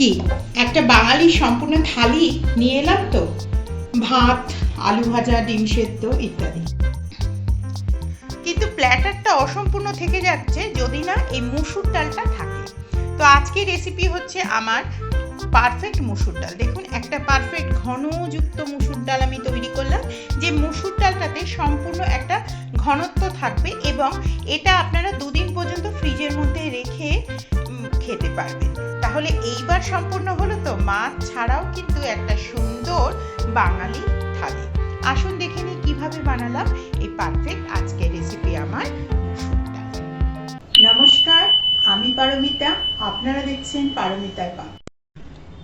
কি? একটা বাঙালি সম্পূর্ণ থালি নিয়ে এলাম তো। ভাত, আলু ভাজা, ডিম সেদ্ধ ইত্যাদি। কিন্তু প্ল্যাটারটা অসম্পূর্ণ থেকে যাচ্ছে যদি না এই মুসুর ডালটা থাকে। তো আজকের রেসিপি হচ্ছে আমার পারফেক্ট মুসুর ডাল। দেখুন, একটা পারফেক্ট ঘনযুক্ত মুসুর ডাল আমি তৈরি করলাম, যে মুসুর ডালটাতে সম্পূর্ণ একটা ঘনত্ব থাকবে এবং এটা আপনারা দুদিন পর্যন্ত ফ্রিজের মধ্যে রেখে খেতে পারবেন। তাহলে এইবার সম্পূর্ণ হলো তো মাছ ছাড়াও কিন্তু একটা সুন্দর বাঙালি থালি। আসুন দেখে নিই কীভাবে বানালাম এই পারফেক্ট আজকের রেসিপি আমার নমস্কার, আমি পারমিতা, আপনারা দেখছেন পারমিতার পা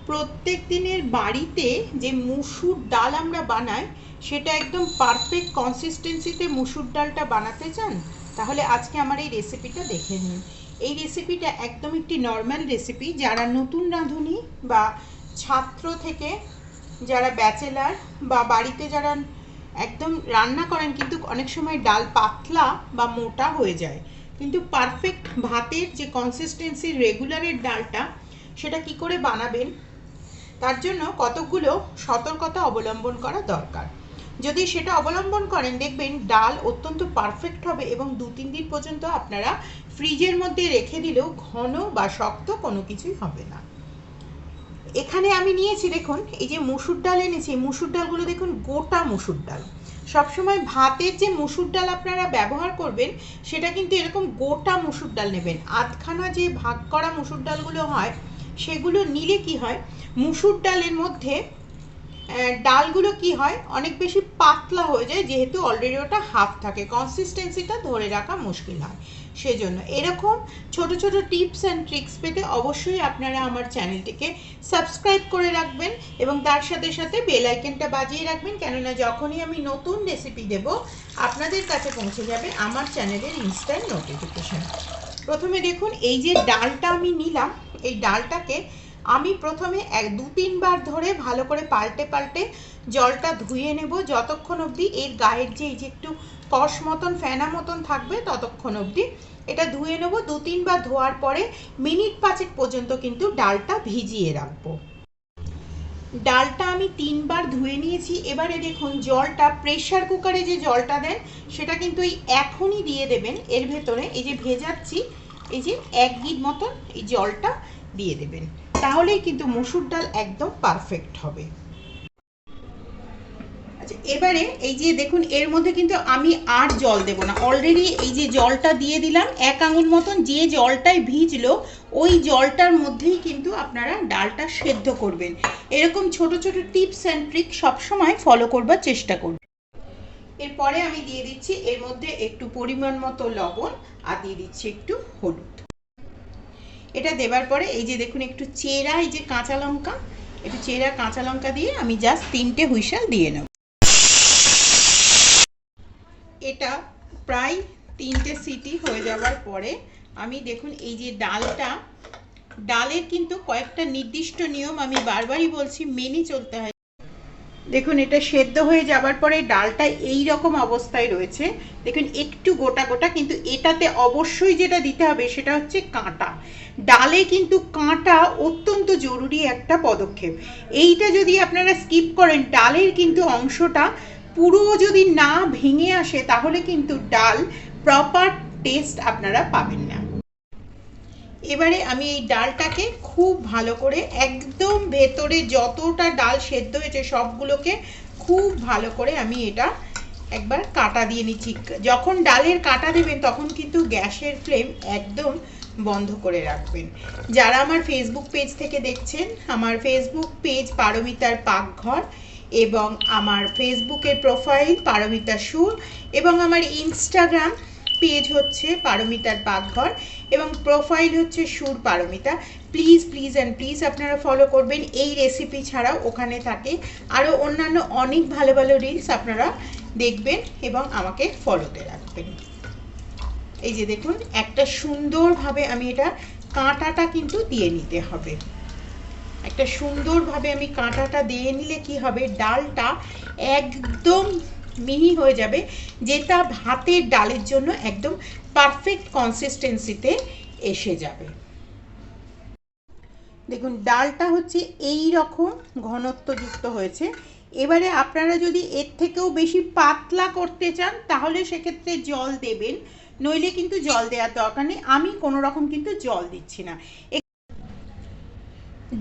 প্রত্যেক দিনের বাড়িতে যে মুসুর ডাল আমরা বানাই, সেটা একদম পারফেক্ট কনসিস্টেন্সিতে মুসুর ডালটা বানাতে চান? তাহলে আজকে আমার এই রেসিপিটা দেখে নিন। এই রেসিপিটা একদম একটি নর্মাল রেসিপি যারা নতুন রাঁধুনি বা ছাত্র থেকে যারা ব্যাচেলার বা বাড়িতে যারা একদম রান্না করেন কিন্তু অনেক সময় ডাল পাতলা বা মোটা হয়ে যায়। কিন্তু পারফেক্ট ভাতের যে কনসিস্টেন্সি রেগুলারের ডালটা, সেটা কি করে বানাবেন? তার জন্য কতকগুলো সতর্কতা অবলম্বন করা দরকার। যদি সেটা অবলম্বন করেন, দেখবেন ডাল অত্যন্ত পারফেক্ট হবে এবং দু, তিন দিন পর্যন্ত আপনারা ফ্রিজের মধ্যে রেখে দিলেও ঘন বা শক্ত কোনো কিছুই হবে না। এখানে আমি নিয়েছি, দেখুন, এই যে মুসুর ডাল এনেছি মুসুর ডালগুলো দেখুন গোটা মুসুর ডাল। সবসময় ভাতের যে মুসুর ডাল আপনারা ব্যবহার করবেন, সেটা কিন্তু এরকম গোটা মুসুর ডাল নেবেন। আধখানা যে ভাগ করা মুসুর ডালগুলো হয়, সেগুলো নিলে কি হয়, মুসুর ডালের মধ্যে ডালগুলো কি হয়? অনেক বেশি পাতলা হয়ে যায়, যেহেতু অলরেডি ওটা হাফ থাকে। কনসিস্টেন্সিটা ধরে রাখা মুশকিল হয়। সেজন্য এরকম ছোট ছোট টিপস অ্যান্ড ট্রিক্স পেতে অবশ্যই আপনারা আমার চ্যানেলটিকে সাবস্ক্রাইব করে রাখবেন এবং তার সাথে সাথে বেল বাজিয়ে রাখবেন, কেননা যখনই আমি নতুন রেসিপি দেব, আপনাদের কাছে পৌঁছে যাবে আমার চ্যানেলের ইনস্ট্যান্ট নোটিফিকেশান প্রথমে দেখুন, এই যে ডালটা আমি নিলাম, এই ডালটাকে আমি প্রথমে এক, দু, তিনবার ধরে ভালো করে পাল্টে পাল্টে জলটা ধুয়ে নেব। যতক্ষণ অবধি এর গায়ের যে, এই যে একটু কষ মতন, ফেনা মতন থাকবে, ততক্ষণ অবধি এটা ধুয়ে নেব। দু, তিনবার ধোয়ার পরে মিনিট পাঁচেক পর্যন্ত কিন্তু ডালটা ভিজিয়ে রাখব। ডালটা আমি তিনবার ধুয়ে নিয়েছি। এবারে দেখুন, জলটা প্রেশার কুকারে যে জলটা দেন, সেটা কিন্তু এই এখনই দিয়ে দেবেন। এর ভেতরে এই যে ভেজাচ্ছি, এই যে এক গিট মতন এই জলটা দিয়ে দেবেন। তাহলেই কিন্তু মুসুর ডাল একদম পারফেক্ট হবে। আচ্ছা এবারে এই যে দেখুন, এর মধ্যে কিন্তু আমি আর জল দেব না। অলরেডি এই যে জলটা দিয়ে দিলাম, এক আঙুল মতন যে জলটায় ভিজলো, ওই জলটার মধ্যেই কিন্তু আপনারা ডালটা সেদ্ধ করবেন। এরকম ছোট ছোট টিপস অ্যান্ড ট্রিক সবসময় ফলো করবার চেষ্টা করবেন এরপরে আমি দিয়ে দিচ্ছি, এর মধ্যে একটু পরিমাণ মতো লবণ আর দিয়ে দিচ্ছি একটু হলুদ। এটা দেবার পরে এই যে দেখুন একটু চেরা, এই যে কাঁচা লঙ্কা, একটু চেরা কাঁচা লঙ্কা দিয়ে আমি জাস্ট তিনটে হুইসাল দিয়ে নেব। এটা প্রায় তিনটে সিটি হয়ে যাওয়ার পরে আমি দেখুন এই যে ডালটা, ডালের কিন্তু কয়েকটা নির্দিষ্ট নিয়ম আমি বারবারই বলছি, মেনে চলতে হয়। দেখুন, এটা সেদ্ধ হয়ে যাবার পরে ডালটা এই রকম অবস্থায় রয়েছে। দেখুন, একটু গোটা গোটা, কিন্তু এটাতে অবশ্যই যেটা দিতে হবে সেটা হচ্ছে কাঁটা। ডালে কিন্তু কাঁটা অত্যন্ত জরুরি একটা পদক্ষেপ। এইটা যদি আপনারা স্কিপ করেন, ডালের কিন্তু অংশটা পুরো যদি না ভেঙে আসে, তাহলে কিন্তু ডাল প্রপার টেস্ট আপনারা পাবেন এবারে আমি এই ডালটাকে খুব ভালো করে একদম ভেতরে যতটা ডাল সেদ্ধ হয়েছে সবগুলোকে খুব ভালো করে আমি এটা একবার কাটা দিয়ে নিচ্ছি। যখন ডালের কাটা দেবেন তখন কিন্তু গ্যাসের ফ্লেম একদম বন্ধ করে রাখবেন। যারা আমার ফেসবুক পেজ থেকে দেখছেন, আমার ফেসবুক পেজ পারমিতার পাকঘর এবং আমার ফেসবুকের প্রোফাইল পারমিতা সুর এবং আমার ইনস্টাগ্রাম পেজ হচ্ছে পারমিতার পাকঘর এবং প্রোফাইল হচ্ছে Sur Paramita. Please please and please আপনারা ফলো করবেন। এই রেসিপি ছাড়াও ওখানে থাকে আরও অন্যান্য অনেক ভালো ভালো রিলস আপনারা দেখবেন এবং আমাকে ফলোতে রাখবেন। এই যে দেখুন, একটা সুন্দরভাবে আমি এটা কাঁটাটা কিন্তু দিয়ে নিতে হবে। একটা সুন্দরভাবে আমি কাঁটাটা দিয়ে নিলে কি হবে? ডালটা একদম মিহি হয়ে যাবে, যেটা ভাতের ডালের জন্য একদম পারফেক্ট কনসিস্টেন্সিতে এসে যাবে। দেখুন, ডালটা হচ্ছে এই রকম ঘনত্বযুক্ত হয়েছে। এবারে আপনারা যদি এর থেকেও বেশি পাতলা করতে চান, তাহলে সেক্ষেত্রে জল দেবেন। নইলে কিন্তু জল দেওয়ার দরকার নেই। আমি কোনো রকম কিন্তু জল দিচ্ছি না।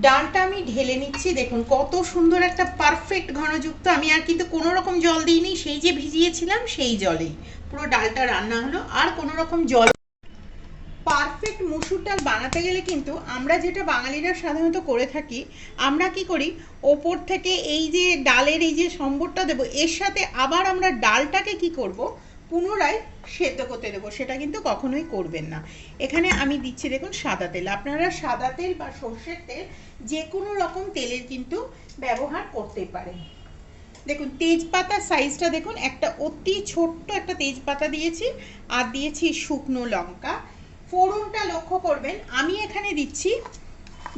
ডালটা আমি ঢেলে নিচ্ছি, দেখুন কত সুন্দর একটা পারফেক্ট ঘনযুক্ত। আমি আর কিন্তু কোনো রকম জল দিইনি, সেই যে ভিজিয়েছিলাম সেই জলেই। পুরো ডালটা রান্না হলো, আর কোনো রকম জল পারফেক্ট মুসুর ডাল বানাতে গেলে কিন্তু আমরা যেটা বাঙালিরা সাধারণত করে থাকি, আমরা কি করি, ওপর থেকে এই যে ডালের এই যে সম্বরটা দেবো, এর সাথে আবার আমরা ডালটাকে কি করব পুনরায় সেদ্ধ করতে দেবো, সেটা কিন্তু কখনোই করবেন না। এখানে আমি দিচ্ছি দেখুন সাদা তেল। আপনারা সাদা তেল বা সর্ষের তেল যে কোনো রকম তেলের কিন্তু ব্যবহার করতে পারেন। দেখুন, তেজপাতার সাইজটা দেখুন, একটা অতি ছোট্ট একটা তেজপাতা দিয়েছি, আর দিয়েছি শুকনো লঙ্কা। ফোড়নটা লক্ষ্য করবেন, আমি এখানে দিচ্ছি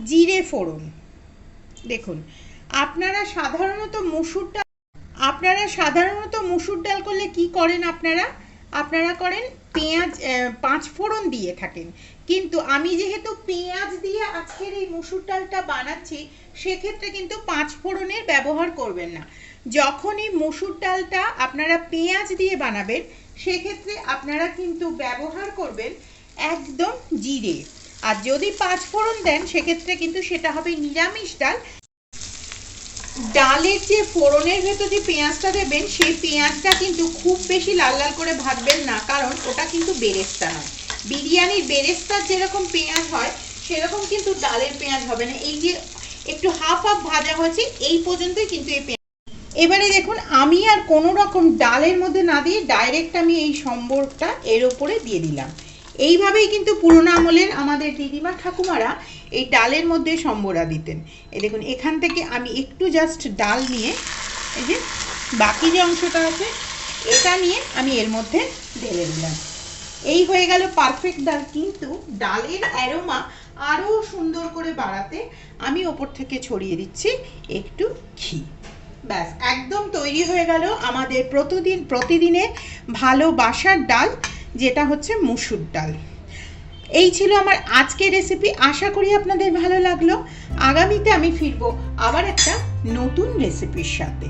জিরে ফোড়ন। দেখুন, আপনারা সাধারণত মুসুর ডাল আপনারা সাধারণত মুসুর ডাল করলে কি করেন আপনারা? আপনারা করেন পেঁয়াজ পাঁচ ফোড়ন দিয়ে থাকেন। কিন্তু আমি যেহেতু পেঁয়াজ দিয়ে আজকের এই মুসুর ডালটা বানাচ্ছি, সেক্ষেত্রে কিন্তু পাঁচ ফোড়নের ব্যবহার করবেন না। যখনই মুসুর ডালটা আপনারা পেঁয়াজ দিয়ে বানাবেন, সেক্ষেত্রে আপনারা কিন্তু ব্যবহার করবেন একদম জিরে। আর যদি পাঁচ ফোড়ন দেন, সেক্ষেত্রে কিন্তু সেটা হবে নিরামিষ ডাল। ডালের যে ফোড়নের ভেতর যে পেঁয়াজটা দেবেন, সেই পেঁয়াজটা কিন্তু খুব বেশি লাল লাল করে ভাজবেন না, কারণ ওটা কিন্তু বেরেস্তা নয়। বিরিয়ানির বেরেস্তার যেরকম পেঁয়াজ হয়, সেরকম কিন্তু ডালের পেঁয়াজ হবে না। এই যে একটু হাফ হাফ ভাজা হয়েছে, এই পর্যন্তই কিন্তু এই পেঁয়াজ। এবারে দেখুন, আমি আর কোনো রকম ডালের মধ্যে না দিয়ে ডাইরেক্ট আমি এই সম্বরটা এর ওপরে দিয়ে দিলাম। এইভাবেই কিন্তু পুরোনো আমলের আমাদের দিদিমা ঠাকুমারা এই ডালের মধ্যে সম্বরা দিতেন। এই দেখুন, এখান থেকে আমি একটু জাস্ট ডাল নিয়ে, এই যে বাকি যে অংশটা আছে, এটা নিয়ে আমি এর মধ্যে ঢেলে দিলাম। এই হয়ে গেল পারফেক্ট ডাল, কিন্তু ডালের অ্যারোমা আরও সুন্দর করে বাড়াতে আমি ওপর থেকে ছড়িয়ে দিচ্ছি একটু ঘি। ব্যাস, একদম তৈরি হয়ে গেল আমাদের প্রতিদিন, প্রতিদিনের ভালোবাসার ডাল। যেটা হচ্ছে মুসুর ডাল। এই ছিল আমার আজকের রেসিপি আশা করি আপনাদের ভালো লাগল। আগামীতে আমি ফিরবো আবার একটা নতুন রেসিপির সাথে।